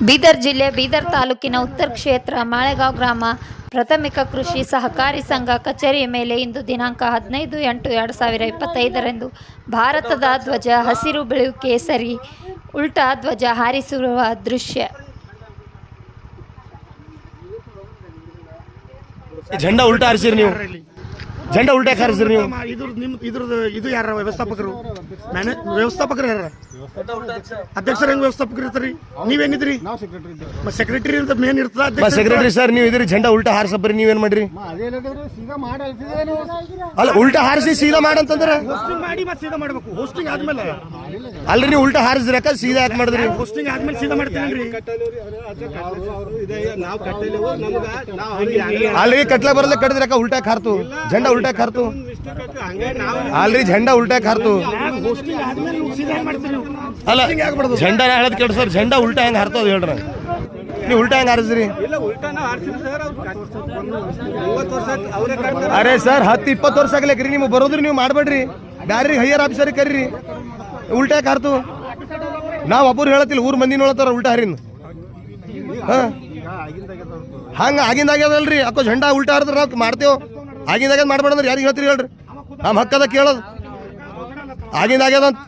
ಬೀದರ್ ಜಿಲ್ಲೆ ಬೀದರ್ ತಾಲೂಕಿನ ಉತ್ತರ ಕ್ಷೇತ್ರ ಮಾಳೆಗಾಂವ್ ಗ್ರಾಮ ಪ್ರಾಥಮಿಕ ಕೃಷಿ ಸಹಕಾರಿ ಸಂಘ ಕಚೇರಿಯ ಮೇಲೆ ಇಂದು ದಿನಾಂಕ ಹದಿನೈದು ಎಂಟು ಎರಡು ಸಾವಿರ ಇಪ್ಪತ್ತೈದರಂದು ಭಾರತದ ಧ್ವಜ ಹಸಿರು ಬಿಳು ಕೇಸರಿ ಉಲ್ಟಾ ಧ್ವಜ ಹಾರಿಸಿರುವ ದೃಶ್ಯ. ಉಲ್ಟಾ ಹಾರಿಸಿರಿ ನೀವು. ಉಲ್ಟಾ ನೀವು? ಇದು ಯಾರ ವ್ಯವಸ್ಥಾಪಕರು? ವ್ಯವಸ್ಥಾಪಕರು ಯಾರ? ಅಧ್ಯಕ್ಷರು ಹೆಂಗ್ ವ್ಯವಸ್ಥಾಪಕರು ಇರ್ತಾರಿ ನೀವೇನಿದ್ರಿ? ಸೆಕ್ರೆಟರಿ ಅಂತ ಮೇನ್ ಇರ್ತದ ಸೆಕ್ರೆಟರಿ ಸರ್ ನೀವು ಇದ್ರಿ झंडा ಉಲ್ಟಾ ಹಾರಿಸಬ್ರಿ ನೀವೇನ್ ಮಾಡ್ರಿ? ಅಲ್ಲ ಉಲ್ಟಾ ಹಾರಿಸಿ ಸೀದಾ ಮಾಡಂತಂದ್ರೆ? ಹೋಸ್ಟಿಂಗ್ ಮಾಡಿ ಮತ್ತೆ ಸೀದಾ ಮಾಡ್ಬೇಕು. ಹೋಸ್ಟಿಂಗ್ ಆದ್ಮೇಲೆ. ಅಲ್ರಿ ನೀವು ಉಲ್ಟಾ ಹಾರಿಸ್ರಕ ಸೀದಾ ಯಾಕೆ ಮಾಡಿದ್ರಿ? ಪೋಸ್ಟಿಂಗ್ ಆದ್ಮೇಲೆ ಸೀದಾ ಅಲ್ರಿ ಕಟ್ಲ ಬರಲ್ಲ ಕಟ್ಟಿದ್ರಕ ಉಲ್ಟಾ ಹಾರ್ತು. ಜಂಡ ಉಲ್ಟಾ ಹಾರ್ತು. ಅಲ್ರಿ ಜೆಂಡಾ ಉಲ್ಟಾ ಹಾರ್ತು. ಅಲ್ಲ ಜಂಡ ಹೇಳದ್ ಕೇಳಿ ಸರ್ ಜಂಡ ಉಲ್ಟಾ ಹೆಂಗ್ ಹಾರ್ತದ ಹೇಳ್ರ ನೀವು ಉಲ್ಟಾ ಹೆಂಗ್ ಹಾರಿಸ್ರಿ? ಅರೆ ಸರ್ ಹತ್ತು ಇಪ್ಪತ್ತು ವರ್ಷ ಆಗ್ಲಕ್ರಿ ನೀವು ಬರೋದ್ರಿ ನೀವು ಮಾಡ್ಬೇಡ್ರಿ. ಬ್ಯಾರ್ರಿ ಹೈಯರ್ ಆಫೀಸರ್ ಕರೀರಿ. ಉಲ್ಟಾ ಕಾರ್ತು ಹಾರ್ತು ನಾವು ಒಬ್ಬರು ಹೇಳತ್ತಿಲ್ಲ, ಊರ್ ಮಂದಿ ನೋಡತ್ತಾರ ಉಲ್ಟಾ ಹರಿನ್. ಹಾ? ಹಂಗ ಆಗಿಂದ ಆಗ್ಯದಲ್ರಿ ಝಂಡಾ ಉಲ್ಟಾ ಹರಿದ್ರ ನಾವು ಮಾಡ್ತೇವ್. ಆಗಿಂದ ಆಗ್ಯದ ಮಾಡ್ಬೇಡಂದ್ರೆ ಯಾರಿಗೆ ಹೇಳ್ತೀರಿ ಹೇಳ್ರಿ? ನಮ್ಮ ಹಕ್ಕದ ಕೇಳೋದು. ಆಗಿಂದ ಆಗ್ಯದ ಅಂತ.